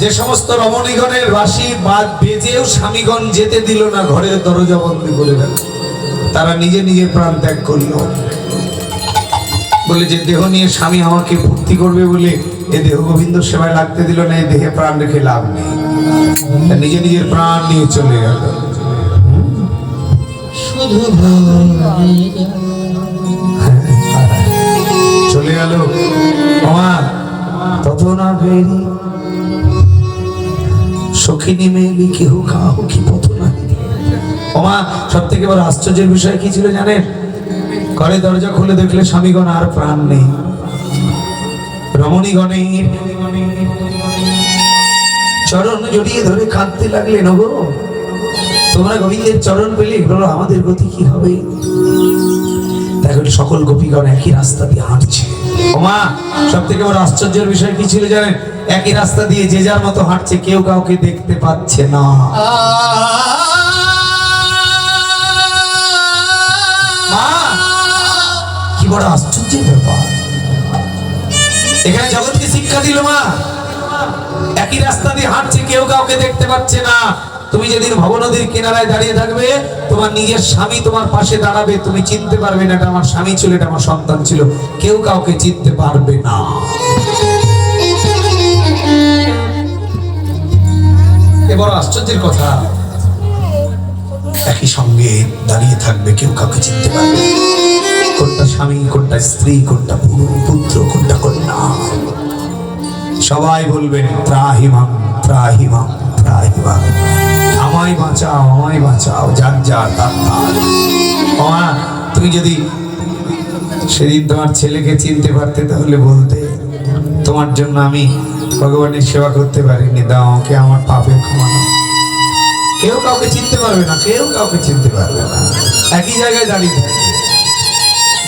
যে সমস্ত রমণীগণের বাসি বাদ বেজেও স্বামীগণ যেতে দিল না ঘরের দরজা বন্দি করে গেল তারা নিজে নিজে প্রাণ ত্যাগ করল। বলে যে দেহ নিয়ে স্বামী আমাকে ভর্তি করবে বলে এ দেহ গোবিন্দ সেবায় লাগতে দিল না এই দেহে প্রাণ রেখে লাভ নেই। তা নিজে নিজের প্রাণ নিয়ে চলে গেল। শুধু চলে গেল। তত না ভেরি সখিনী মেলি কেহ কাহু কি পথ না ওমা সব থেকে বড় আশ্চর্যের বিষয় কি ছিল জানেন? ঘরে দরজা খুলে দেখলে স্বামীগণ আর প্রাণ নেই। রমণীগণের চরণ জড়িয়ে ধরে কাঁদতে লাগলেন গো তোমরা গোবিন্দের চরণ পেলে বলো আমাদের গতি কি হবে? দেখুন সকল গোপীগণ একই রাস্তা দিয়ে হাঁটছে। ওমা সব থেকে বড় আশ্চর্যের বিষয় কি ছিল জানেন? একই রাস্তা দিয়ে যে যার মতো হাঁটছে, কেউ কাউকে দেখতে পাচ্ছে না। কি বড় আশ্চর্যের ব্যাপার। এখানে জগৎকে শিক্ষা দিল মা। একই রাস্তা দিয়ে হাঁটছে, কেউ কাউকে দেখতে পাচ্ছে না। তুমি যেদিন ভবনদীর কিনারায় দাঁড়িয়ে থাকবে, তোমার নিজের স্বামী তোমার পাশে দাঁড়াবে, তুমি চিনতে পারবে না এটা আমার স্বামী ছিল, এটা আমার সন্তান ছিল। কেউ কাউকে চিনতে পারবে না। এ বড় আশ্চর্যের কথা, একই সঙ্গে দাঁড়িয়ে থাকবে কেউ কাউকে চিনতে পারবে। কোনটা স্বামী, কোনটা স্ত্রী, কোনটা পুত্র, কোনটা কন্যা। সবাই বলবেন ত্রাহিমাম ত্রাহিমাম ত্রাহিমাম আমায় বাঁচাও আমায় বাঁচাও, যার যার তার তুমি যদি সেদিন তোমার ছেলেকে চিনতে পারতে, তাহলে বলতে, তোমার জন্য আমি ভগবানের সেবা করতে পারিনি, দাও আমাকে আমার পাপের ক্ষমানো কেউ কাউকে চিনতে পারবে না, কেউ কাউকে চিনতে পারবে না। একই জায়গায় দাঁড়িয়ে থাকবে।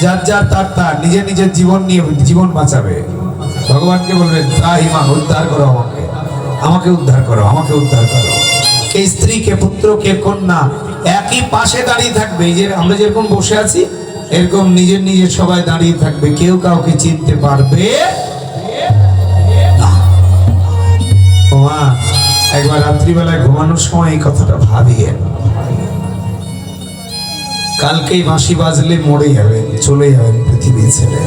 যার যার তার তার, নিজের নিজের জীবন নিয়ে জীবন বাঁচাবে। ভগবানকে বলবেন ত্রাহিমা উদ্ধার করো আমাকে। আমাকে উদ্ধার করো, আমাকে উদ্ধার করো। কে স্ত্রী, কে পুত্র, কে কন্যা, একই পাশে দাঁড়িয়ে থাকবে। এই যে আমরা যেরকম বসে আছি, এরকম নিজের নিজের সবাই দাঁড়িয়ে থাকবে। কেউ কাউকে চিনতে পারবে একবার রাত্রিবেলায় ঘুমানোর সময় এই কথাটা ভাবিয়ে কালকেই বাঁশি বাজলে মরে যাবেন চলে যাবেন পৃথিবী ছেড়ে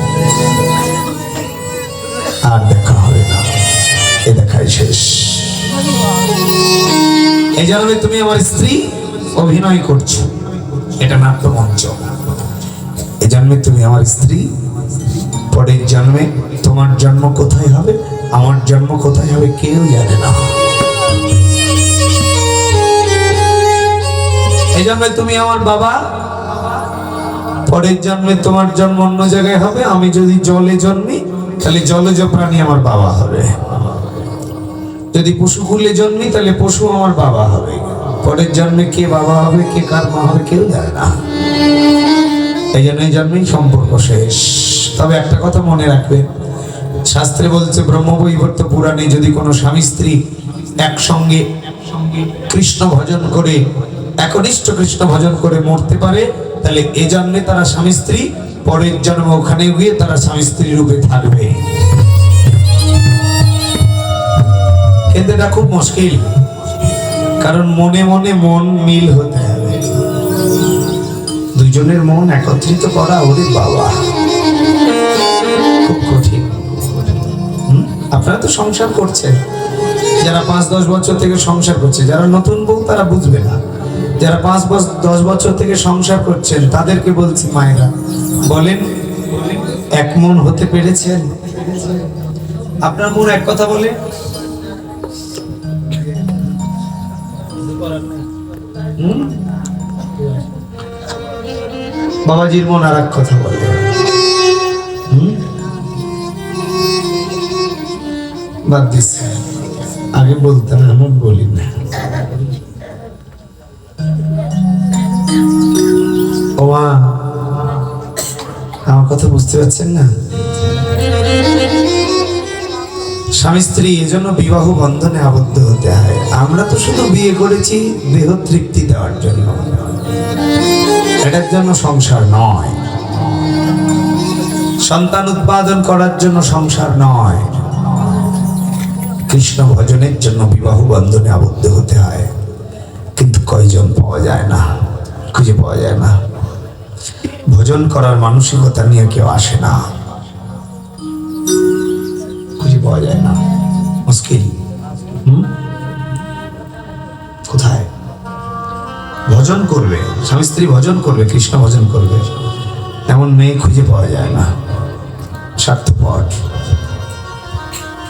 আর দেখা হবে না। এ দেখাই শেষ। এই জন্মে তুমি আমার স্ত্রী অভিনয় করছ। এটা নাট্যমঞ্চ এ জন্মে তুমি আমার স্ত্রী, পরের জন্মে তোমার জন্ম কোথায় হবে, আমার জন্ম কোথায় হবে কেউ জানে না। এই জন্মে তুমি আমার বাবা। পরের জন্মে তোমার জন্ম অন্য জায়গায় হবে, আমি যদি জলে জন্মি, তাহলে জলজ প্রাণী আমার বাবা হবে। যদি পশুকুলে জন্মি, তাহলে পশু আমার বাবা হবে। পরের জন্মে কে বাবা হবে, কে কার মা হবে, কেউ জানে না। এই জন্য জন্মেই সম্পর্ক শেষ। তবে একটা কথা মনে রাখবেন শাস্ত্রে বলছে ব্রহ্মবৈবর্ত পুরাণে যদি কোনো স্বামী স্ত্রী একসঙ্গে কৃষ্ণ ভজন করে একনিষ্ঠ কৃষ্ণ ভজন করে মরতে পারে তাহলে এ জন্মে তারা স্বামী স্ত্রী পরের জন্মে ওখানে গিয়ে তারা স্বামী স্ত্রী রূপে থাকবে। কিন্তু এটা খুব মুশকিল কারণ মনে মনে মন মিল হতে হবে। দুজনের মন একত্রিত করা ওরে বাবা। খুব কঠিন। হুম? আপনারা তো সংসার করছেন। যারা পাঁচ দশ বছর থেকে সংসার করছে যারা নতুন বউ তারা বুঝবে না। যারা পাঁচ বছর দশ বছর থেকে সংসার করছেন, তাদেরকে বলছি মায়েরা, বলেন, এক মন হতে পেরেছেন আপনার মন এক কথা বলে। বাবাজির মন আর এক কথা বলে? বাদ দিছে। আগে বলতাম, এমন বলি না। ও মা আমার কথা বুঝতে পারছেন না? স্বামী স্ত্রী এজন্য বিবাহ বন্ধনে আবদ্ধ হতে হয়। আমরা তো শুধু বিয়ে করেছি, দেহ তৃপ্তি দেওয়ার জন্য। এটার জন্য সংসার নয়। সন্তান উৎপাদন করার জন্য সংসার নয়। কৃষ্ণ ভজনের জন্য বিবাহ বন্ধনে আবদ্ধ হতে হয়। কিন্তু কয়জন পাওয়া যায় না? খুঁজে পাওয়া যায় না। ভজন করার মানসিকতা নিয়ে কেউ আসে না। খুঁজে পাওয়া যায় না। মুশকিল। কোথায়? ভজন করবে। স্বামী স্ত্রী ভজন করবে, কৃষ্ণ ভজন করবে। এমন মেয়ে খুঁজে পাওয়া যায় না। স্বার্থপর।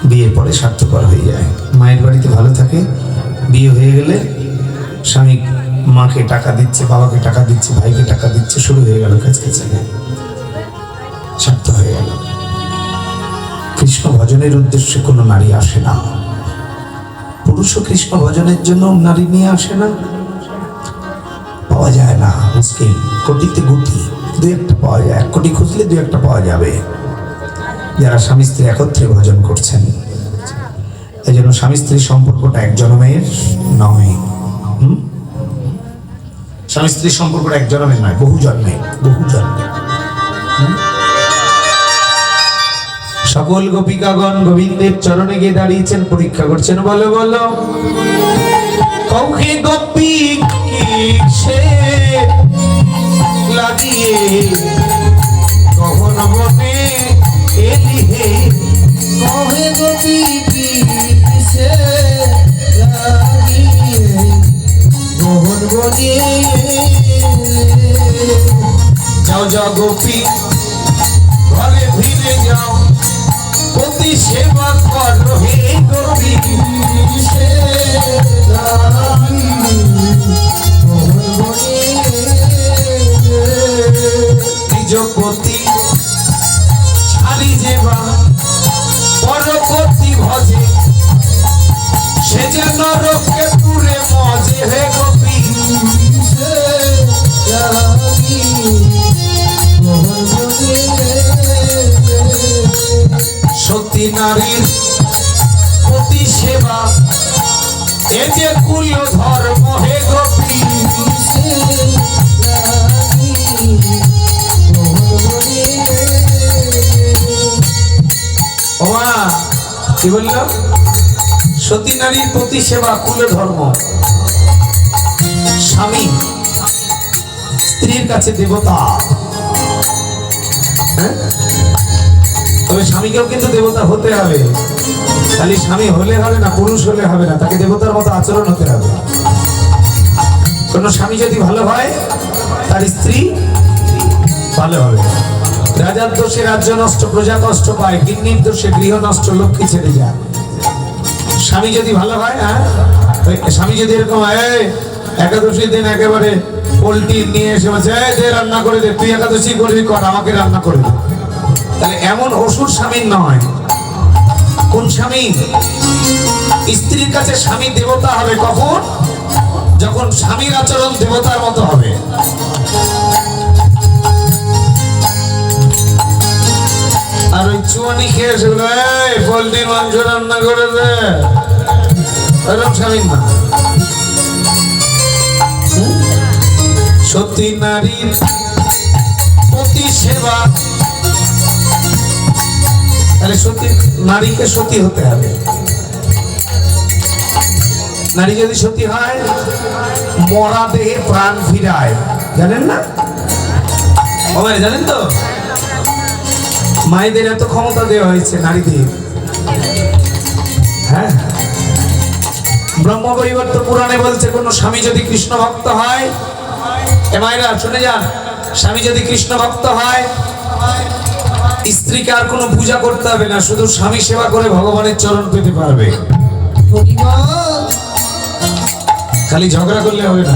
বিয়ের পরে স্বার্থপর হয়ে যায়। মায়ের বাড়িতে ভালো থাকে, বিয়ে হয়ে গেলে স্বামী মাকে টাকা দিচ্ছে, বাবাকে টাকা দিচ্ছে, ভাইকে টাকা দিচ্ছে, শুরু হয়ে গেল কাছে স্বার্থ হয়ে গেল। কৃষ্ণ ভজনের উদ্দেশ্যে কোনো নারী আসে না। পুরুষও কৃষ্ণ ভজনের জন্য নারী নিয়ে আসে না। পাওয়া যায় না মুশকিল কোটিতে গুটি, দু একটা পাওয়া যায়, এক কোটি খুঁজলে দু একটা পাওয়া যাবে। যারা স্বামী স্ত্রী একত্রে ভজন করছেন এই জন্য স্বামী স্ত্রীর সম্পর্কটা এক জনমের নয়। হুম? স্বামী স্ত্রীর সম্পর্কটা এক জন্মের নয়, বহু জন্মে বহু জন্মে সকল গোপিকাগণ গোবিন্দের চরণে গিয়ে দাঁড়িয়েছেন, পরীক্ষা করছেন, বলো বলো। কৌখে গোপী সে লাগিয়ে গহন বনে এলি হে? কহে গোপী গোপী কি বলল? সতী নারীর প্রতি সেবা কুল ধর্ম। স্বামী, স্ত্রীর কাছে দেবতা। হ্যাঁ? তবে স্বামীকেও কিন্তু দেবতা হতে হবে। খালি স্বামী হলে হবে না, পুরুষ হলে হবে না, তাকে দেবতার মতো আচরণ হতে হবে। কোন স্বামী যদি ভালো হয়, তার স্ত্রী ভালো হবে। রাজার দোষে রাজ্য নষ্ট প্রজা কষ্ট পায় গিন্নির দোষে গৃহ নষ্ট লক্ষ্মী ছেড়ে যায়। স্বামী যদি ভালো হয় হ্যাঁ? স্বামী যদি এরকম হয় "এই, একাদশীর দিন একেবারে পোলট্রি নিয়ে এসে বলছে "এই, দে রান্না করে দে তুই একাদশী করবি কর আমাকে রান্না করে তাহলে এমন অসুর স্বামীর নয়। কোন স্বামী? স্ত্রীর কাছে স্বামী দেবতা হবে কখন? যখন স্বামীর আচরণ দেবতার মতো হবে। আর ওই মাংস রান্না করে না। নারীর তাহলে নারীকে সতী হতে হবে। নারী যদি সতী হয়, মরা দেহে প্রাণ ফিরায়। জানেন না? জানেন তো? মায়েদের এত ক্ষমতা দেওয়া হয়েছে নারীদের। হ্যাঁ? ব্রহ্ম পরিবর্ত পুরাণে বলছে, কোন স্বামী যদি কৃষ্ণ ভক্ত হয়, এ মায়েরা, শুনে যান, স্বামী যদি কৃষ্ণ ভক্ত হয়, স্ত্রীকে আর কোনো পূজা করতে হবে না, শুধু স্বামী সেবা করে ভগবানের চরণ পেতে পারবে। খালি ঝগড়া করলে হবে না।